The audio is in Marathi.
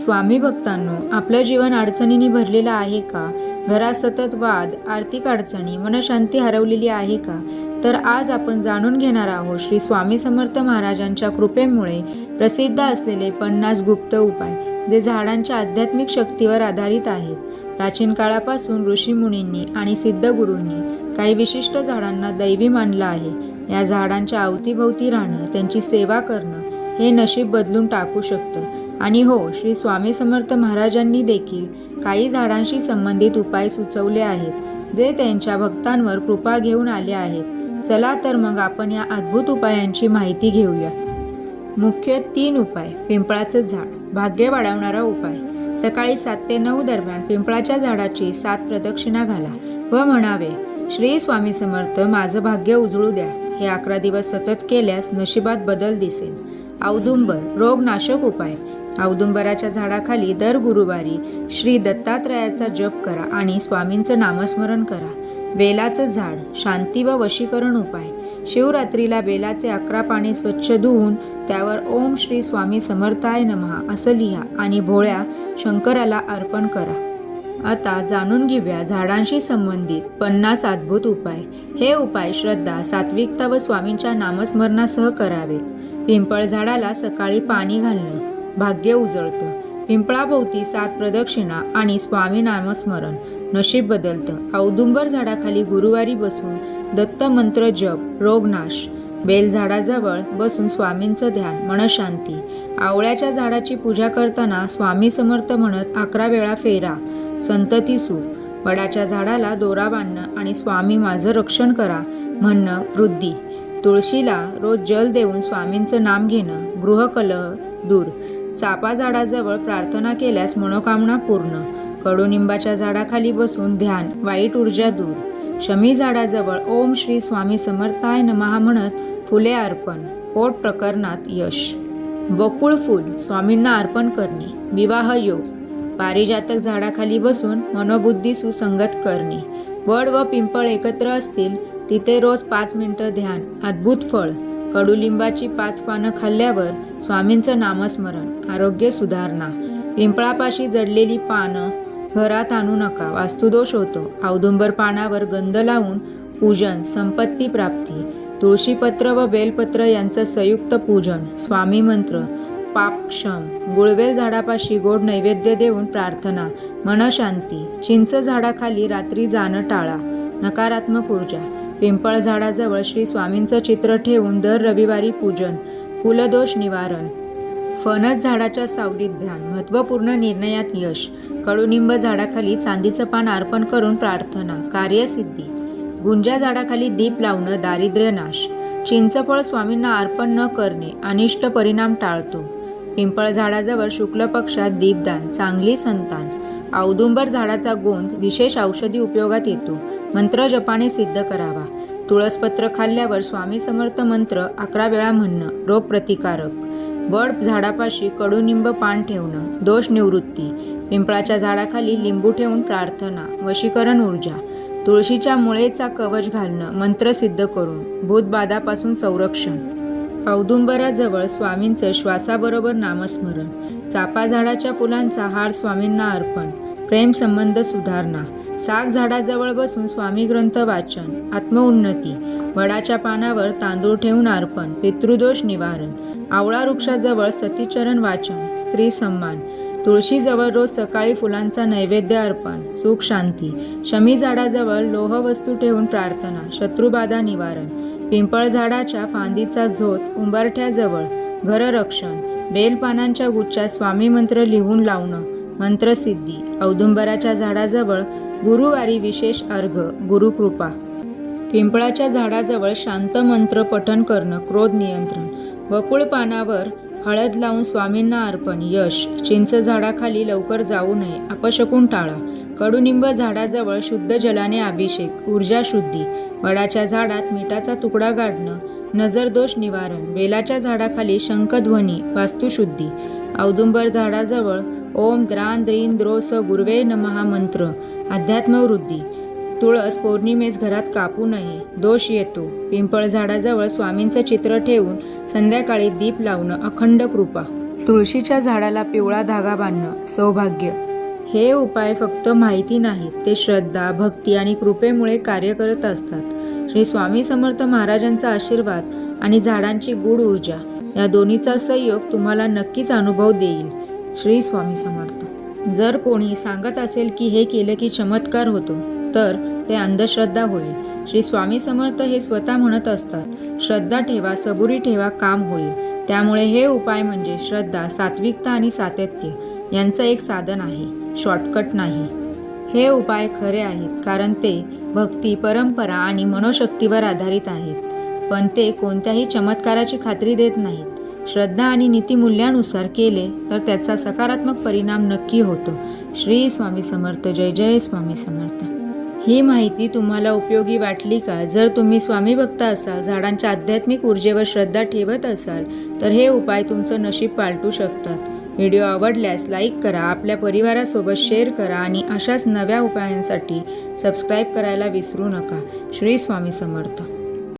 स्वामी भक्तांनो आपलं जीवन अडचणींनी भरलेलं आहे का? घरात सतत वाद आर्थिक अडचणी मनशांती हरवलेली आहे का? तर आज आपण जाणून घेणार आहोत श्री स्वामी समर्थ महाराजांच्या कृपेमुळे प्रसिद्ध असलेले पन्नास गुप्त उपाय जे झाडांच्या आध्यात्मिक शक्तीवर आधारित आहेत. प्राचीन काळापासून ऋषीमुनींनी आणि सिद्ध गुरूंनी काही विशिष्ट झाडांना दैवी मानलं आहे. या झाडांच्या अवतीभोवती राहणं त्यांची सेवा करणं हे नशीब बदलून टाकू शकतं. आणि हो श्री स्वामी समर्थ महाराजांनी देखील काही झाडांशी संबंधित उपाय सुचवले आहेत जे त्यांच्या भक्तांवर कृपा घेऊन आले आहेत. चला तर मग आपण या अद्भुत उपायांची माहिती घेऊया. मुख्य तीन उपाय. पिंपळाचं झाड. भाग्य वाढवणारा उपाय. सकाळी सात ते नऊ दरम्यान पिंपळाच्या झाडाची सात प्रदक्षिणा घाला व म्हणावे श्री स्वामी समर्थ माझं भाग्य उजळू द्या. हे अकरा दिवस सतत केल्यास नशिबात बदल दिसेल. औदुंबर. रोगनाशक उपाय. औदुंबराच्या झाडाखाली दर गुरुवारी श्री दत्तात्रयाचा जप करा आणि स्वामींचं नामस्मरण करा. बेलाचं झाड शांती व वशीकरण उपाय. शिवरात्रीला बेलाचे अकरा पाणी स्वच्छ धुवून त्यावर ओम श्री स्वामी समर्थाय नमहा असं लिहा आणि भोळ्या शंकराला अर्पण करा. आता जाणून घेऊया झाडांशी संबंधित पन्नास अद्भुत उपाय. हे उपाय श्रद्धा सात्विकता व स्वामींच्या नामस्मरणासह करावेत. पिंपळ झाडाला सकाळी पाणी घालणं. भाग्य उजळतं. पिंपळाभोवती सात प्रदक्षिणा आणि स्वामी नामस्मरण. नशीब बदलतं. औदुंबर झाडाखाली गुरुवारी बसून दत्त मंत्र जप रोगनाश बेल झाडाजवळ बसून स्वामींचं ध्यान मनशांती. आवळ्याच्या झाडाची पूजा करताना स्वामी समर्थ म्हणत अकरा वेळा फेरा संतती सुख वडाच्या झाडाला दोरा बांधणं आणि स्वामी माझं रक्षण करा म्हणणं वृद्धी. तुळशीला रोज जल देऊन स्वामींचं नाम घेणं गृहकलह दूर. चापा झाडाजवळ प्रार्थना केल्यास मनोकामना पूर्ण. कडुनिंबाच्या झाडाखाली बसून ध्यान वाईट ऊर्जा दूर. शमी झाडाजवळ ओम श्री स्वामी समर्थाय नमहा म्हणत फुले अर्पण पोट प्रकरणात यश. बकुळ फूल स्वामींना अर्पण करणे विवाह योग. पारिजातक झाडाखाली बसून मनोबुद्धी सुसंगत करणे. वड व पिंपळ एकत्र असतील तिथे रोज पाच मिनटं ध्यान अद्भुत फळ. कडुलिंबाची पाच पानं खाल्ल्यावर स्वामींचं नामस्मरण. आरोग्य सुधारणा. पिंपळापाशी जडलेली पानं घरात आणू नका वास्तुदोष होतो. औदुंबर पानावर गंध लावून पूजन संपत्ती प्राप्ती. तुळशीपत्र व बेलपत्र यांचं संयुक्त पूजन स्वामी मंत्र. पापक्षम गुळवेल झाडापाशी गोड नैवेद्य देऊन प्रार्थना मनशांती. चिंच झाडाखाली रात्री जाणं टाळा नकारात्मक ऊर्जा. पिंपळ झाडाजवळ श्री स्वामींचं चित्र ठेवून दर रविवारी पूजन कुलदोष निवारण. फणस झाडाच्या सावलीत ध्यान महत्त्वपूर्ण निर्णयात यश. कडुनिंब झाडाखाली चांदीचं पान अर्पण करून प्रार्थना. कार्यसिद्धी. गुंजा झाडाखाली दीप लावणं दारिद्र्य नाश. चिंचफळ स्वामींना अर्पण न करणे. अनिष्ट परिणाम टाळतो. पिंपळ झाडाजवळ शुक्ल पक्षात दीपदान. चांगली संतान. औदुंबर झाडाचा गोंद विशेष औषधी उपयोगात येतो. मंत्र जपाने सिद्ध करावा. तुळसपत्र खाल्ल्यावर स्वामी समर्थ मंत्र अकरा वेळा म्हणणं. रोग प्रतिकारक वड झाडापाशी कडुनिंब पान ठेवणं दोष निवृत्ती पिंपळाच्या झाडाखाली लिंबू ठेवून प्रार्थना वशीकरण ऊर्जा तुळशीच्या मुळेचा कवच घालणं मंत्र सिद्ध करून भूतबाधापासून संरक्षण. औदुंबराजवळ स्वामींचं श्वासाबरोबर नामस्मरण चापा झाडाच्या फुलांचा हार स्वामींना अर्पण प्रेम संबंध सुधारणा साग झाडाजवळ बसून स्वामी ग्रंथ वाचन आत्मउन्नती वडाच्या पानावर तांदूळ ठेवून अर्पण पितृदोष निवारण आवळा वृक्षाजवळ सतीचरण वाचन स्त्री सन्मान. तुळशीजवळ रोज सकाळी फुलांचा नैवेद्य अर्पण सुख शांती. शमी झाडाजवळ लोहवस्तू ठेवून प्रार्थना शत्रुबाधा निवारण. पिंपळ झाडाच्या फांदीचा झोत उंबरठ्याजवळ घररक्षण बेलपानांच्या गुच्छात स्वामी मंत्र लिहून लावणं मंत्रसिद्धी. औदुंबराच्या झाडाजवळ गुरुवारी विशेष अर्घ गुरुकृपा. पिंपळाच्या झाडाजवळ शांत मंत्र पठण करणं क्रोध नियंत्रण. वकुळ पानावर हळद लावून स्वामींना अर्पण यश. चिंच झाडाखाली लवकर जाऊ नये अपशकून टाळा. कडुनिंब झाडाजवळ शुद्ध जलाने अभिषेक ऊर्जा शुद्धी. वडाच्या झाडात मिठाचा तुकडा गाडणं नजरदोष निवारण. बेलाच्या झाडाखाली शंखध्वनी वास्तुशुद्धी. औदुंबर झाडाजवळ ओम द्रान द्रीन द्रोस गुर्वे नमहा मंत्र. अध्यात्मवृद्धी. तुळस पौर्णिमेस घरात कापू नये. दोष येतो. पिंपळ झाडाजवळ स्वामींचं चित्र ठेवून संध्याकाळी दीप लावणं अखंड कृपा. तुळशीच्या झाडाला पिवळा धागा बांधणं सौभाग्य. हे उपाय फक्त माहिती नाहीत. ते श्रद्धा भक्ती आणि कृपेमुळे कार्य करत असतात. श्री स्वामी समर्थ महाराजांचा आशीर्वाद आणि झाडांची गूढ ऊर्जा. या दोन्हीचा संयोग तुम्हाला नक्कीच अनुभव देईल. श्री स्वामी समर्थ. जर कोणी सांगत असेल की हे केलं की चमत्कार होतो तर ते अंधश्रद्धा होईल. श्री स्वामी समर्थ हे स्वतः म्हणत असतात श्रद्धा ठेवा सबुरी ठेवा काम होईल. त्यामुळे हे उपाय म्हणजे श्रद्धा सात्विकता आणि सातत्य यांचं एक साधन आहे शॉर्टकट नाही. हे उपाय खरे आहेत कारण ते भक्ती परंपरा आणि मनोशक्तीवर आधारित आहेत. पण ते कोणत्याही चमत्काराची खात्री देत नाहीत. श्रद्धा आणि नीतिमूल्यानुसार केले तर त्याचा सकारात्मक परिणाम नक्की होतो. श्री स्वामी समर्थ जय जय स्वामी समर्थ. ही माहिती तुम्हाला उपयोगी वाटली का? जर तुम्ही स्वामी भक्त असाल झाडांच्या आध्यात्मिक ऊर्जेवर श्रद्धा ठेवत असाल तर हे उपाय तुमचं नशीब पालटू शकतात. व्हिडिओ आवडल्यास लाईक करा आपल्या परिवारासोबत शेअर करा आणि अशाच नव्या उपायांसाठी सबस्क्राईब करायला विसरू नका. श्री स्वामी समर्थ.